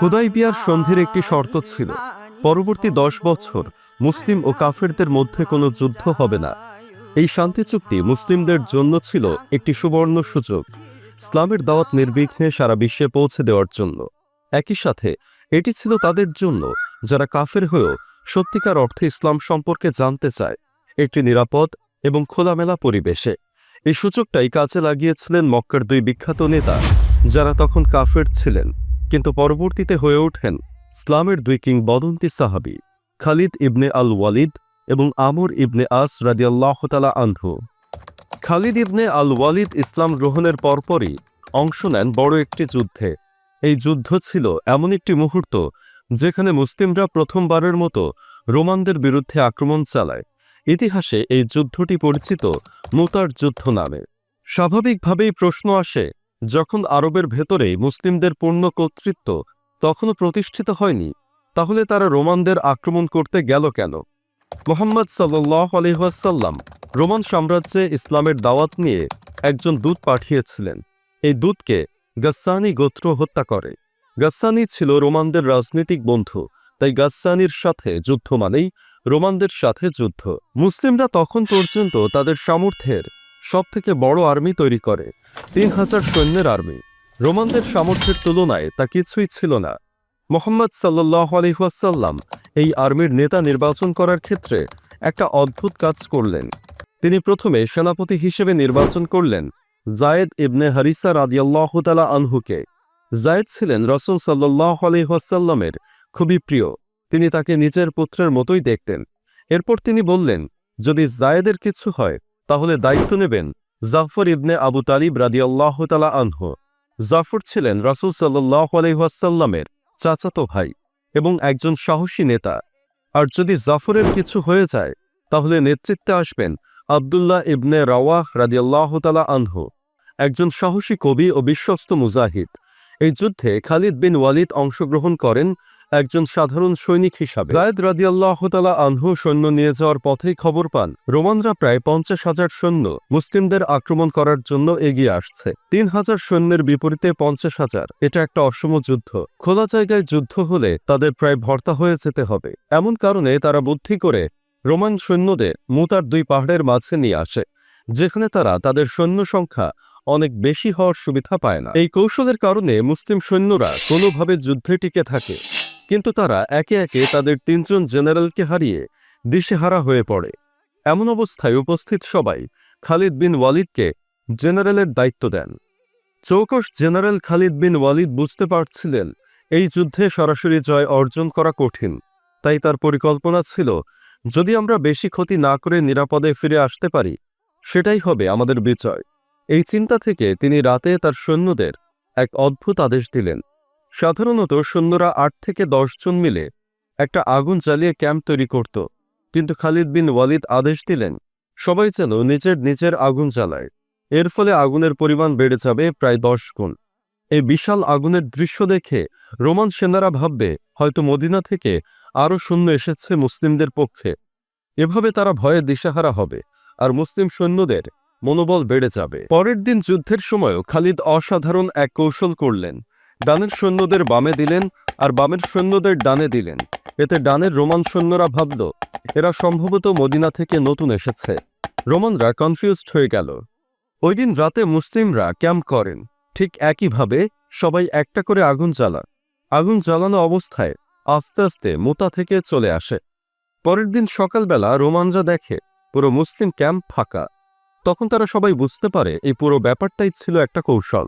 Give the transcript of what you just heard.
হুদাইবিয়ার সন্ধির একটি শর্ত ছিল। পরবর্তী দশ বছর মুসলিম ও কাফেরদের মধ্যে কোনো যুদ্ধ হবে না। এই শান্তি চুক্তি মুসলিমদের জন্য ছিল একটি সুবর্ণ সুযোগ। ইসলামের দাওয়াত নির্বিঘ্নে সারা বিশ্বে পৌঁছে দেওয়ার জন্য। একই সাথে, এটি ছিল তাদের জন্য যারা কাফের হয়েও সত্যিকার অর্থে ইসলাম সম্পর্কে জানতে চায়। একটি নিরাপদ এবং খোলামেলা পরিবেশে। এই সুযোগটাই কাজে লাগিয়েছিলেন মক্কার দুই বিখ্যাত নেতা, যারা তখন কাফের ছিলেন। কিন্তু পরবর্তীতে হয়ে ওঠেন ইসলামের দুই কিংবদন্তি সাহাবি, খালিদ ইবনে আল ওয়ালিদ এবং আমর ইবনে আস রাদিয়াল্লাহ তালা আনহু। খালিদ ইবনে আল ওয়ালিদ ইসলাম গ্রহণের পরপরই অংশ নেন বড় একটি যুদ্ধে। এই যুদ্ধ ছিল এমন একটি মুহূর্ত যেখানে মুসলিমরা প্রথমবারের মতো রোমানদের বিরুদ্ধে আক্রমণ চালায়। ইতিহাসে এই যুদ্ধটি পরিচিত মুতার যুদ্ধ নামে। স্বাভাবিকভাবেই প্রশ্ন আসে যখন আরবের ভেতরেই মুসলিমদের পূর্ণ কর্তৃত্ব তখনও প্রতিষ্ঠিত হয়নি, তাহলে তারা রোমানদের আক্রমণ করতে গেল কেন? মোহাম্মদ সাল্লাহ আলহাসাল্লাম রোমান সাম্রাজ্যে ইসলামের দাওয়াত নিয়ে একজন দূত পাঠিয়েছিলেন। এই দূতকে গাসানি গোত্র হত্যা করে। গাসানি ছিল রোমানদের রাজনৈতিক বন্ধু, তাই গাসানির সাথে যুদ্ধ মানেই রোমানদের সাথে যুদ্ধ। মুসলিমরা তখন পর্যন্ত তাদের সামর্থ্যের সবথেকে বড় আর্মি তৈরি করে। তিন হাজার সৈন্যের আর্মি। রোমানদের সামর্থ্যের তুলনায় তা কিছুই ছিল না। মোহাম্মদ সাল্লাহ আলহাসাল্লাম এই আর্মির নেতা নির্বাচন করার ক্ষেত্রে একটা অদ্ভুত কাজ করলেন। তিনি প্রথমে সেনাপতি হিসেবে নির্বাচন করলেন জায়েদ ইবনে হারিসা রাদিয়াল্লাহ তালা আনহুকে। জায়েদ ছিলেন রসুল সাল্লাহ আলহাসাল্লামের খুবই প্রিয়। তিনি তাকে নিজের পুত্রের মতোই দেখতেন। এরপর তিনি বললেন, যদি জায়েদের কিছু হয় তাহলে দায়িত্ব নেবেন জাফর ইবনে আবু তালিব রাদিয়াল্লাহ তালা আনহু। জাফর ছিলেন রাসুল সাল্লাহ আলহাসাল্লামের চাচাতো ভাই এবং একজন সাহসী নেতা। আর যদি জাফরের কিছু হয়ে যায়, তাহলে নেতৃত্বে আসবেন আবদুল্লাহ ইবনে রাওয়াহ রাদিয়াল্লাহ তালা আনহু, একজন সাহসী কবি ও বিশ্বস্ত মুজাহিদ। এই যুদ্ধে খালিদ বিন ওয়ালিদ অংশগ্রহণ করেন একজন সাধারণ সৈনিক হিসাবে। জায়দ রাদিয়াল্লাহ তালা আনহু সৈন্য নিয়ে যাওয়ার পথেই খবর পান, রোমানরা প্রায় পঞ্চাশ হাজার সৈন্য মুসলিমদের আক্রমণ করার জন্য এগিয়ে আসছে। তিন হাজার সৈন্যের বিপরীতে পঞ্চাশ হাজার, এটা একটা অসম যুদ্ধ। খোলা জায়গায় যুদ্ধ হলে তাদের প্রায় ভর্তা হয়ে যেতে হবে। এমন কারণে তারা বুদ্ধি করে রোমান সৈন্যদের মুতার দুই পাহাড়ের মাঝে নিয়ে আসে, যেখানে তারা তাদের সৈন্য সংখ্যা অনেক বেশি হওয়ার সুবিধা পায় না। এই কৌশলের কারণে মুসলিম সৈন্যরা কোনোভাবে যুদ্ধে টিকে থাকে, কিন্তু তারা একে একে তাদের তিনজন জেনারেলকে হারিয়ে দিশেহারা হয়ে পড়ে। এমন অবস্থায় উপস্থিত সবাই খালিদ বিন ওয়ালিদকে জেনারেলের দায়িত্ব দেন। চৌকস জেনারেল খালিদ বিন ওয়ালিদ বুঝতে পারছিলেন এই যুদ্ধে সরাসরি জয় অর্জন করা কঠিন, তাই তার পরিকল্পনা ছিল, যদি আমরা বেশি ক্ষতি না করে নিরাপদে ফিরে আসতে পারি, সেটাই হবে আমাদের বিজয়। এই চিন্তা থেকে তিনি রাতে তার সৈন্যদের এক অদ্ভুত আদেশ দিলেন। সাধারণত সৈন্যরা আট থেকে জন মিলে একটা আগুন জ্বালিয়ে ক্যাম্প তৈরি করত। কিন্তু খালিদ বিন ওয়ালিদ আদেশ দিলেন, সবাই যেন নিজের নিজের আগুন জ্বালায়। এর ফলে আগুনের পরিমাণ বেড়ে যাবে প্রায় দশ গুণ। এই বিশাল আগুনের দৃশ্য দেখে রোমান সেনারা ভাববে, হয়তো মদিনা থেকে আরও শূন্য এসেছে মুসলিমদের পক্ষে। এভাবে তারা ভয়ে দিশাহারা হবে, আর মুসলিম সৈন্যদের মনোবল বেড়ে যাবে। পরের দিন যুদ্ধের সময়ও খালিদ অসাধারণ এক কৌশল করলেন। ডানের সৈন্যদের বামে দিলেন আর বামের সৈন্যদের ডানে দিলেন। এতে ডানের রোমান সৈন্যরা ভাবল, এরা সম্ভবত মদিনা থেকে নতুন এসেছে। রোমানরা কনফিউজড হয়ে গেল। ওই দিন রাতে মুসলিমরা ক্যাম্প করেন। ঠিক একইভাবে সবাই একটা করে আগুন জ্বালা। আগুন জ্বালানো অবস্থায় আস্তে আস্তে মোতা থেকে চলে আসে। পরের দিন সকালবেলা রোমানরা দেখে, পুরো মুসলিম ক্যাম্প ফাঁকা। তখন তারা সবাই বুঝতে পারে এই পুরো ব্যাপারটাই ছিল একটা কৌশল।